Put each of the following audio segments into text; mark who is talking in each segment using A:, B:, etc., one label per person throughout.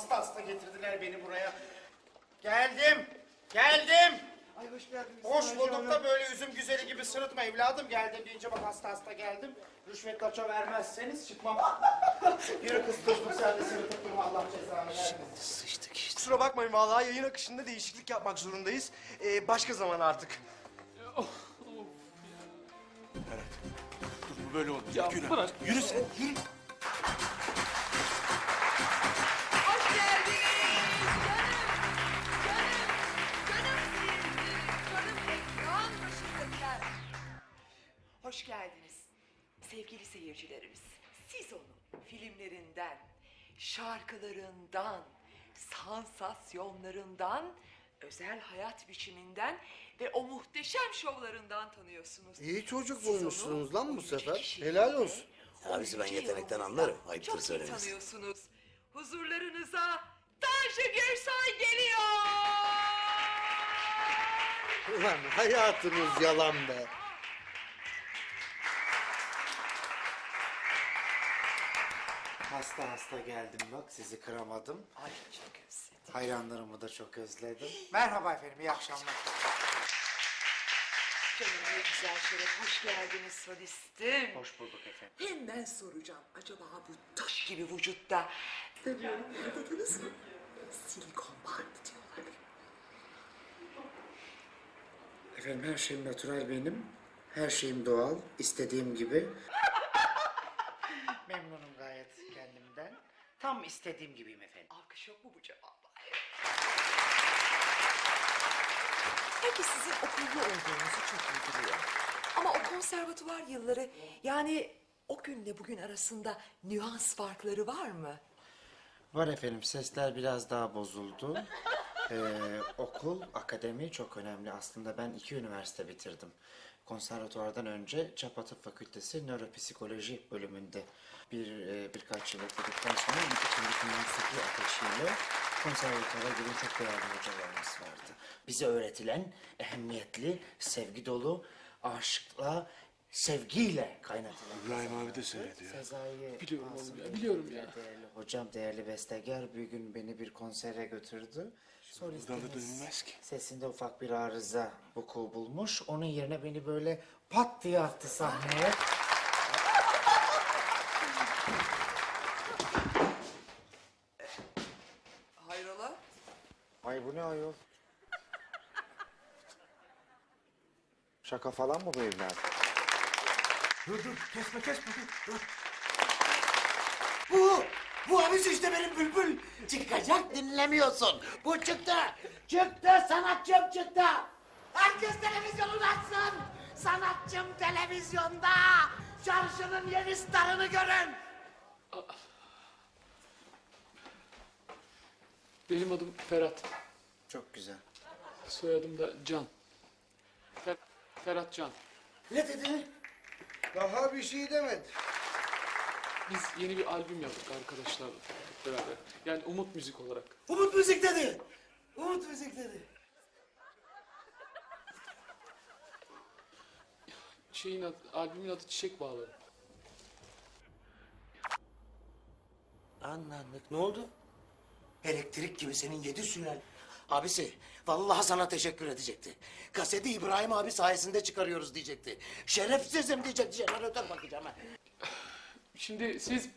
A: hasta hasta getirdiler beni buraya. Geldim. Geldim.
B: Ay hoş geldiniz.
A: Hoş bulduk da böyle üzüm güzeli gibi sırıtma evladım. Geldim deyince bak hasta hasta geldim. Rüşvet kaça vermezseniz çıkmam. Yürü kız tuzluk sen de sırıtıp durma Allah cezanı vermesin.
B: Sıçtık işte. Kusura bakmayın vallahi yayın akışında değişiklik yapmak zorundayız. Ee, başka zaman artık.
C: Bu böyle olmaz.
D: Ya
C: Günah.
D: bırak.
C: Yürü sen, yürü.
E: Hoş geldiniz sevgili seyircilerimiz. Siz onu filmlerinden, şarkılarından, sansasyonlarından, özel hayat biçiminden ve o muhteşem şovlarından tanıyorsunuz.
F: İyi çocuk
E: Siz onu
F: bulmuşsunuz lan bu
E: oyuncu
F: sefer.
E: kişiliğiyle,
F: Helal olsun.
G: Abisi ben
E: oyuncu
G: yetenekten
E: yolunuzda
G: anlarım, ayıptır
E: Çok iyi
G: söylemesi.
E: tanıyorsunuz. Huzurlarınıza Tanju Gürsoy geliyor.
F: Ulan hayatınız yalan be.
A: Hasta hasta geldim bak sizi kıramadım.
E: Ay çok özledim.
A: Hayranlarımı da çok özledim. Merhaba efendim iyi akşamlar.
E: Canım ne güzel şeref. Hoş geldiniz solistim.
A: Hoş bulduk efendim.
E: Hemen soracağım. Acaba bu taş gibi vücutta seviyorum dediniz mi? Silikon var mı diyorlar.
A: Efendim her şeyim natural benim. Her şeyim doğal. istediğim gibi. Tam istediğim gibiyim efendim.
E: Alkış yok mu bu cevaba? Herkes sizin okullu olduğunuzu çok iyi biliyor. Ama o konservatuvar yılları yani o günle bugün arasında nüans farkları var mı?
A: Var efendim sesler biraz daha bozuldu. Ee, okul, akademi çok önemli. Aslında ben iki üniversite bitirdim. Konservatuvardan önce Çapa Tıp Fakültesi Nöropsikoloji bölümünde bir yıl okuduktan sonra içimdeki mesleki ateşiyle konservatuvara giren çok değerli hocalarımız vardı. Bize öğretilen ehemmiyetli, sevgi dolu, aşkla, sevgiyle kaynatılan.
C: İbrahim abi de seyrediyor.
A: Sezai
D: Biliyorum
A: Asım
D: oğlum ya,
A: Bey,
D: biliyorum ya.
A: Değerli hocam, değerli bestegar bir gün beni bir konsere götürdü.
C: Buradan da
A: Solistimiz
C: ki.
A: sesinde ufak bir arıza vuku bulmuş. Onun yerine beni böyle pat diye attı sahneye.
E: Hayrola?
A: Ay bu ne ayol? Şaka falan mı bu evlat?
G: Dur dur kesme kesme dur dur. Bu bu abisi işte benim bülbül. Çıkacak dinlemiyorsun. Bu çıktı. Çıktı sanatçım çıktı. Herkes televizyonu açsın. Sanatçım televizyonda. Çarşının yeni starını görün.
D: Benim adım Ferhat.
A: Çok güzel.
D: Soyadım da Can. Fer Ferhat Can.
G: Ne dedi?
F: Daha bir şey demedi.
D: Biz yeni bir albüm yaptık arkadaşlarla hep beraber. Yani Umut Müzik olarak.
G: Umut müzik dedi. Umut müzik dedi.
D: Şeyin adı, albümün adı Çiçek Bağları.
G: Anladık. Ne oldu? Elektrik gibi senin yedi sülal. Abisi, vallahi sana teşekkür edecekti. Kaseti İbrahim abi sayesinde çıkarıyoruz diyecekti. Şerefsizim diyecekti. Jeneratör bakacağım ha.
D: Şimdi siz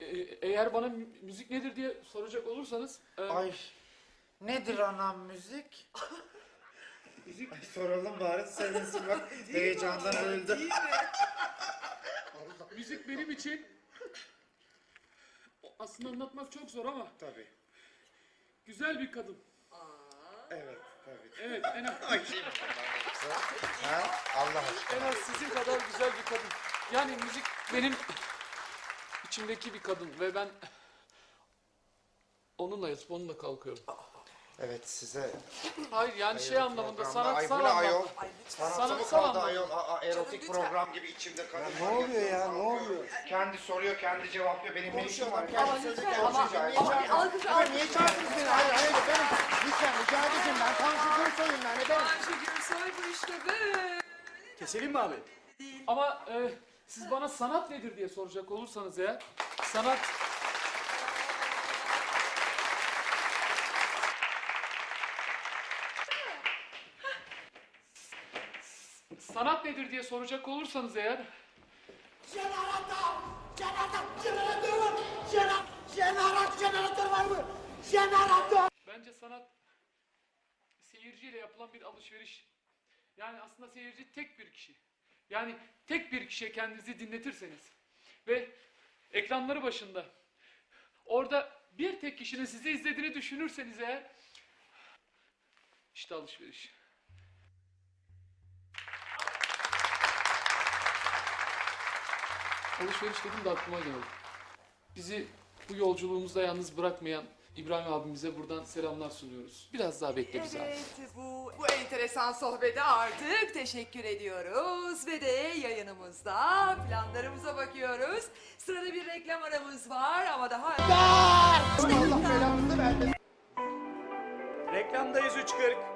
D: e, eğer bana mü- müzik nedir diye soracak olursanız e,
A: Ay nedir anam müzik? Ay, soralım bari sevinsin bak heyecandan öldü.
D: müzik benim için aslında anlatmak çok zor ama
A: Tabii.
D: Güzel bir kadın.
A: Evet tabii.
D: Evet en az,
A: Ha? Allah aşkına.
D: en az sizin kadar güzel bir kadın. Yani müzik benim içimdeki bir kadın ve ben onunla yatıp onunla kalkıyorum.
A: Evet size
D: Hayır yani şey anlamında
A: programda- Ay, bu
D: sanatsal
A: ne ayol?
D: anlamda.
A: Sanatçı mı
D: Sanatsal
A: kaldı
D: anlamda.
A: ayol? Aa, erotik program gibi içimde kadın.
F: Ne oluyor ya ne oluyor?
A: Kendi soruyor, kendi cevaplıyor. Benim ne işim var? Kendi sözü, kendi
F: Ama-
A: rica
E: ama-
A: edin.
E: alkış,
A: Efendim, Niye çağırdınız beni? Hayır, hayır efendim. Lütfen rica edeceğim ben. Tanju Gürsoy'um ben efendim.
E: Tanju Gürsoy bu işte be.
D: Keselim mi abi? Ama e, siz bana sanat nedir diye soracak olursanız eğer sanat sanat nedir diye soracak olursanız eğer
G: Jeneratör! Jeneratör! Jeneratör var! Jeneratör! Jeneratör! Var mı? Jeneratör!
D: bence sanat seyirciyle yapılan bir alışveriş. Yani aslında seyirci tek bir kişi. Yani tek bir kişiye kendinizi dinletirseniz ve ekranları başında orada bir tek kişinin sizi izlediğini düşünürseniz eğer işte alışveriş. Alışveriş dedim de aklıma geldi. Bizi bu yolculuğumuzda yalnız bırakmayan İbrahim abimize buradan selamlar sunuyoruz. Biraz daha bekle bizi abi.
E: Evet bu, bu enteresan sohbete artık teşekkür ediyoruz ve de yayınımızda planlarımıza bakıyoruz. Sırada bir reklam aramız var ama daha...
B: Reklamdayız 3.40.